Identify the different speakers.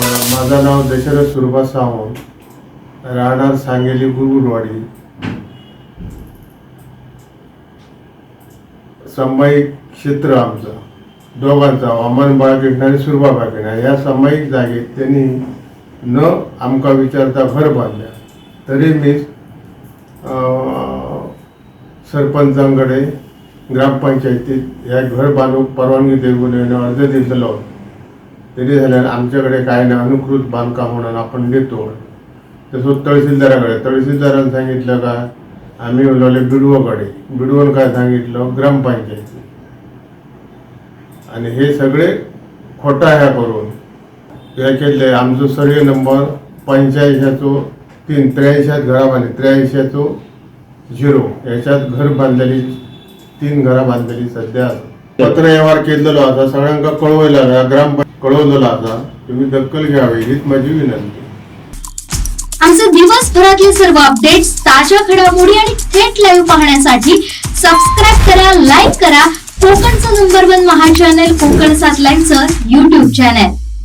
Speaker 1: माझं नाव दशरथ सुरभा सावंत राहणार सांगेली गुरुवाडी सामायिक क्षेत्र आमचं. दोघांचा वामन बाळकृष्ण आणि सुरभा बाळकृष्ण. या सामायिक जागेत त्यांनी न आमका विचारता घर बांधल्या. तरी मी सरपंचांकडे ग्रामपंचायतीत या घर बांधूक परवानगी देऊन येणं अर्ज दिसलो तरी झाल्यावर आमच्याकडे काय नाही अनुकृत बांधकाम म्हणून आपण देतो तसं तहसीलदाराकडे तहसीलदारानं सांगितलं का आम्ही उलवले बिडवोकडे. बिडवोन काय सांगितलं? ग्रामपंचायत. आणि हे सगळे खोटा ह्या करून. हे केले आमचो सर्वे नंबर पंच्याऐंशाचो तीन त्र्याऐंशात घरा बांधली त्र्याऐंशाचो झिरो. याच्यात घर बांधलेली तीन घरा बांधलेली सध्या. पत्र व्यवहार केलेलो आता सगळ्यांना कळवलेला आसा ग्राम कळवलं आता तुम्ही दखल घ्यावी हीच माझी विनंती.
Speaker 2: आमचे दिवसभरातले सर्व अपडेट्स ताज्या घडामोडी आणि थेट लाईव्ह पाहण्यासाठी सबस्क्राईब करा लाईक करा. कोकणचं नंबर वन महा चॅनल कोकण सात लाईनचं युट्यूब चॅनल